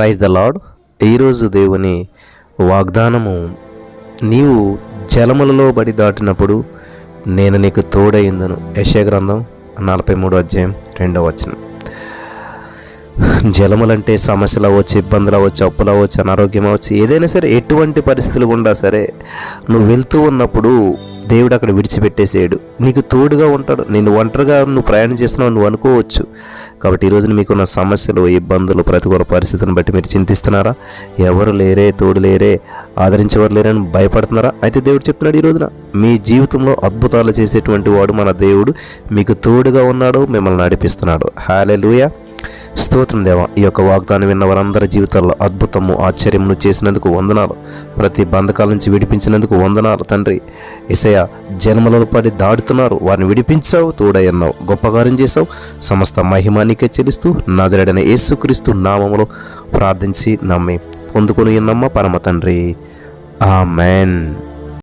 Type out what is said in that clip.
Praise the lord ఈరోజు దేవుని వాగ్దానము నీవు జలములలో బడి దాటినప్పుడు నేను నీకు తోడైందను యశయ గ్రంథం నలభై మూడు అధ్యాయం రెండవ వచనం. జలములంటే సమస్యలు అవ్వచ్చు ఇబ్బందులు అవ్వచ్చు అప్పులు అవ్వచ్చు అనారోగ్యం అవ్వచ్చు ఏదైనా సరే ఎటువంటి పరిస్థితులు గుండా సరే నువ్వు వెళ్తూ ఉన్నప్పుడు దేవుడు అక్కడ విడిచిపెట్టేసేయడు నీకు తోడుగా ఉంటాడు. నేను ఒంటరిగా నువ్వు ప్రయాణం చేస్తున్నావు నువ్వు అనుకోవచ్చు. కాబట్టి ఈరోజు మీకున్న సమస్యలు ఇబ్బందులు ప్రతికూల పరిస్థితిని బట్టి మీరు చింతిస్తున్నారా? ఎవరు లేరే తోడు లేరే ఆదరించేవారు లేరని భయపడుతున్నారా? అయితే దేవుడు చెప్తున్నాడు ఈ రోజున మీ జీవితంలో అద్భుతాలు చేసేటువంటి వాడు మన దేవుడు. మీకు తోడుగా ఉన్నాడు మిమ్మల్ని నడిపిస్తున్నాడు. హాలే లూయా స్తోత్రం దేవ ఈ యొక్క వాగ్దానం విన్న వారందరి జీవితాల్లో అద్భుతము ఆశ్చర్యమును చేసినందుకు వందనాలు. ప్రతి బంధకాల నుంచి విడిపించినందుకు వందనాలు తండ్రి. ఇసయ జన్మలలో పడి దాడుతున్నారు వారిని విడిపించావు తోడయ్యన్నావు గొప్ప కార్యం చేసావు సమస్త మహిమానికే చెల్లిస్తూ నాజరడైన యేసుక్రీస్తు నామములో ప్రార్థించి నమ్మి పొందుకొని నమ్మ పరమ తండ్రి. ఆ మ్యాన్